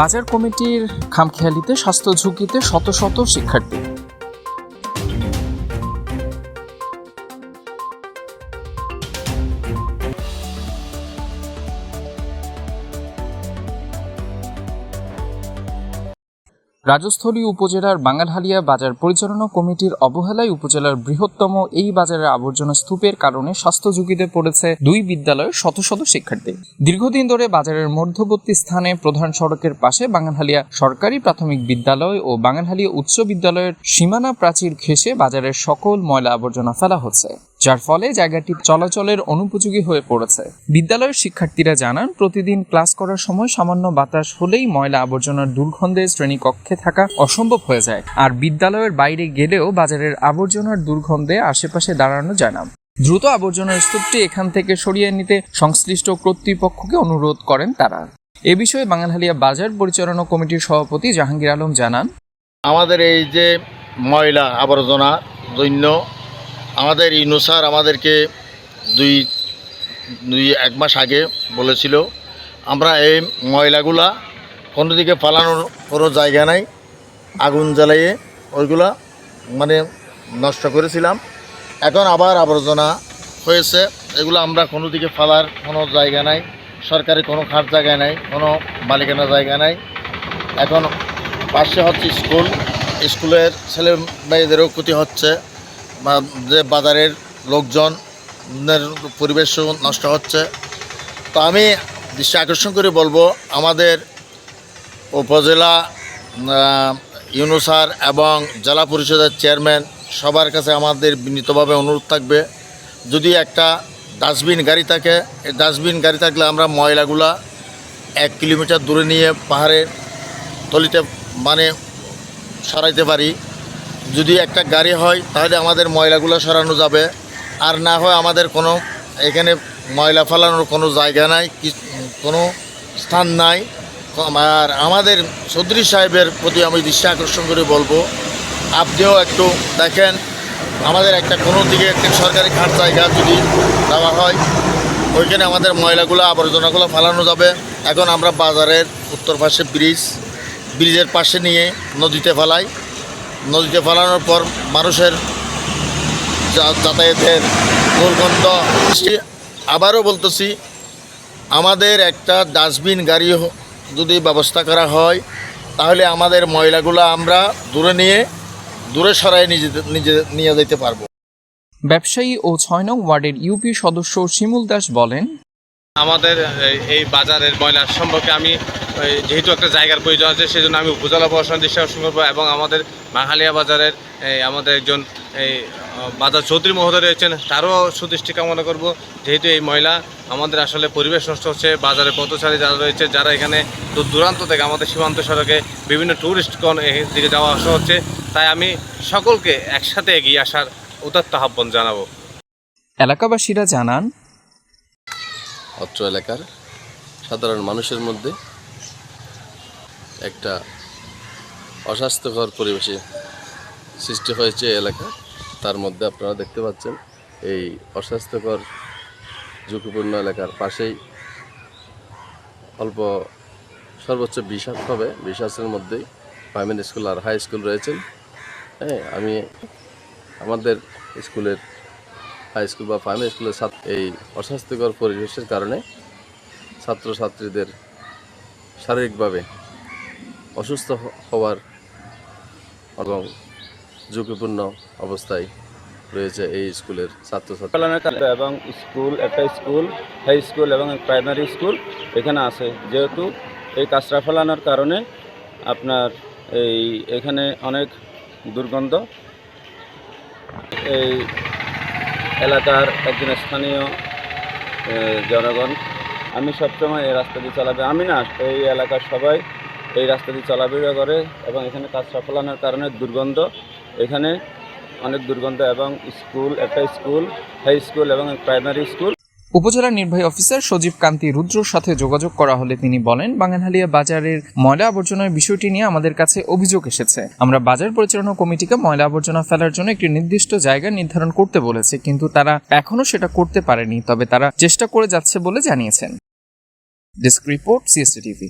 বাজার কমিটির খামখেয়ালিতে স্বাস্থ্য ঝুঁকিতে শত শত শিক্ষার্থী। রাজস্থলী উপজেলার বাঙালহালিয়া বাজার পরিচালনা কমিটির অবহেলায় উপজেলার বৃহত্তম এই বাজারের আবর্জনা স্তূপের কারণে স্বাস্থ্য ঝুঁকিতে পড়েছে দুই বিদ্যালয়ের শত শত শিক্ষার্থী। দীর্ঘদিন ধরে বাজারের মধ্যবর্তী স্থানে প্রধান সড়কের পাশে বাঙালহালিয়া সরকারি প্রাথমিক বিদ্যালয় ও বাঙালহালিয়া উচ্চ বিদ্যালয়ের সীমানা প্রাচীর ঘেঁষে বাজারের সকল ময়লা আবর্জনা ফেলা হচ্ছে। যার ফলে জায়গাটি চলাচলের অনুপযোগী হয়ে পড়েছে। বিদ্যালয়ের শিক্ষার্থীরা জানান, প্রতিদিন ক্লাস করার সময় সামান্য বাতাস হলেই ময়লা আবর্জনার দুর্গন্ধে শ্রেণীকক্ষে থাকা অসম্ভব হয়ে যায়। আর বিদ্যালয়ের বাইরে গেলেও বাজারের আবর্জনার দুর্গন্ধে আশেপাশে দাঁড়ানো যায় না। দ্রুত আবর্জনার স্তূপটি এখান থেকে সরিয়ে নিতে সংশ্লিষ্ট কর্তৃপক্ষকে অনুরোধ করেন তারা। এ বিষয়ে বাঙালহালিয়া বাজার পরিচালনা কমিটির সভাপতি জাহাঙ্গীর আলম জানান, আমাদের এই যে ময়লা আবর্জনা, দৈন্য আমাদের ইনুসার আমাদেরকে দুই দুই, এক মাস আগে বলেছিল, আমরা এই ময়লাগুলা কোনো দিকে ফালানোর কোনো জায়গা নাই, আগুন জ্বালাইয়ে ওইগুলা মানে নষ্ট করেছিলাম। এখন আবার আবর্জনা হয়েছে, এগুলো আমরা কোনো দিকে ফালার কোনো জায়গা নাই, সরকারি কোনো খাট জায়গা নাই, কোনো মালিকানা জায়গা নাই। এখন পাশে হচ্ছে স্কুল, স্কুলের ছেলে মেয়েদেরও ক্ষতি হচ্ছে। যে বাজারের লোকজনের পরিবেশ নষ্ট হচ্ছে। তো আমি দৃষ্টি আকর্ষণ করে বলব, আমাদের উপজেলা ইউনুসার এবং জেলা পরিষদের চেয়ারম্যান সবার কাছে আমাদের বিনীতভাবে অনুরোধ থাকবে, যদি একটা ডাস্টবিন গাড়ি থাকে, এই ডাস্টবিন গাড়ি থাকলে আমরা ময়লাগুলা এক কিলোমিটার দূরে নিয়ে পাহাড়ের তলিতে মানে সরাইতে পারি। যদি একটা গাড়ি হয়, তাহলে আমাদের ময়লাগুলো সরানো যাবে। আর না হয় আমাদের কোনো, এখানে ময়লা ফেলানোর কোনো জায়গা নাই কোনো স্থান নাই। আর আমাদের চৌধুরী সাহেবের প্রতি আমি দৃষ্টি আকর্ষণ করে বলব, আপনিও একটু দেখেন, আমাদের একটা কোনো দিকে একটা সরকারি খাট জায়গা যদি দেওয়া হয়, ওইখানে আমাদের ময়লাগুলো, আবর্জনাগুলো ফেলানো যাবে। এখন আমরা বাজারের উত্তর পাশে ব্রিজ, ব্রিজের পাশে নিয়ে নদীতে ফেলাই। নদীতে ফেলানোর পর মানুষের যাতায়াতের দুর্গন্ধ। আবারও বলতেছি, আমাদের একটা ডাস্টবিন গাড়ি যদি ব্যবস্থা করা হয়, তাহলে আমাদের ময়লাগুলো আমরা দূরে নিয়ে, দূরে সরাই নিজে নিয়ে যেতে পারব ব্যবসায়ী ও ছয় নং ওয়ার্ডের ইউপি সদস্য শিমুল দাস বলেন আমাদের এই- বাজারের ময়লা সম্পর্কে আমি যেহেতু একটা জায়গার প্রয়োজন আছে, সেজন্য আমি উপজেলা প্রশাসন দৃষ্টি আকর্ষণ করব এবং আমাদের বাঙালিয়া বাজারের আমাদের একজন, এই বাজার চৌধুরী মহোদয় রয়েছেন, তারও সুদৃষ্টি কামনা করব। যেহেতু এই ময়লা আমাদের আসলে পরিবেশ নষ্ট হচ্ছে বাজারে পথচারী যারা রয়েছে, যারা এখানে দূর দূরান্ত থেকে আমাদের সীমান্ত সড়কে বিভিন্ন ট্যুরিস্টগণ দিকে যাওয়া আসা হচ্ছে, তাই আমি সকলকে একসাথে এগিয়ে আসার উদাত্ত আহ্বান জানাব। এলাকাবাসীরা জানান অত্র এলাকার সাধারণ মানুষের মধ্যে একটা অস্বাস্থ্যকর পরিবেশে সৃষ্টি হয়েছে এলাকা। তার মধ্যে আপনারা দেখতে পাচ্ছেন এই অস্বাস্থ্যকর, ঝুঁকিপূর্ণ এলাকার পাশেই অল্প সর্বোচ্চ বিশ হবে। বিশ হাতের মধ্যেই প্রাইমারি স্কুল আর হাই স্কুল রয়েছেন। হ্যাঁ আমি আমাদের স্কুলের হাই স্কুল বা প্রাইমারি স্কুলের এই অস্বাস্থ্যকর পরিবেশের কারণে ছাত্রছাত্রীদের শারীরিকভাবে অসুস্থ হওয়ার এবং ঝুঁকিপূর্ণ অবস্থায় রয়েছে এই স্কুলের ছাত্রছাত্রী। এবং স্কুল একটা স্কুল হাই স্কুল এবং প্রাইমারি স্কুল এখানে আছে। যেহেতু এই কাঁচরা ফেলানোর কারণে আপনার এই এখানে অনেক দুর্গন্ধ। এই এলাকার একজন স্থানীয় জনগণ। আমি সবসময় এই রাস্তা দিয়ে চলাবে। আমি না, এই এলাকার সবাই এই রাস্তা দিয়ে চলাফেরা করে এবং এখানে কাজ সাফলানোর কারণে দুর্গন্ধ। এখানে অনেক দুর্গন্ধ এবং স্কুল, একটা স্কুল, হাই স্কুল এবং প্রাইমারি স্কুল। উপজেলা নির্বাহী অফিসার সজীব কান্তি রুদ্রর সাথে যোগাযোগ করা হলে তিনি বলেন বাঙানহালিয়া বাজারের ময়লা আবর্জনার বিষয়টি নিয়ে আমাদের কাছে অভিযোগ এসেছে। আমরা বাজার পরিচালনা কমিটিকে ময়লা আবর্জনা ফেলার জন্য একটি নির্দিষ্ট জায়গা নির্ধারণ করতে বলেছে, কিন্তু তারা এখনও সেটা করতে পারেনি, তবে তারা চেষ্টা করে যাচ্ছে বলে জানিয়েছেন। Desk report CST TV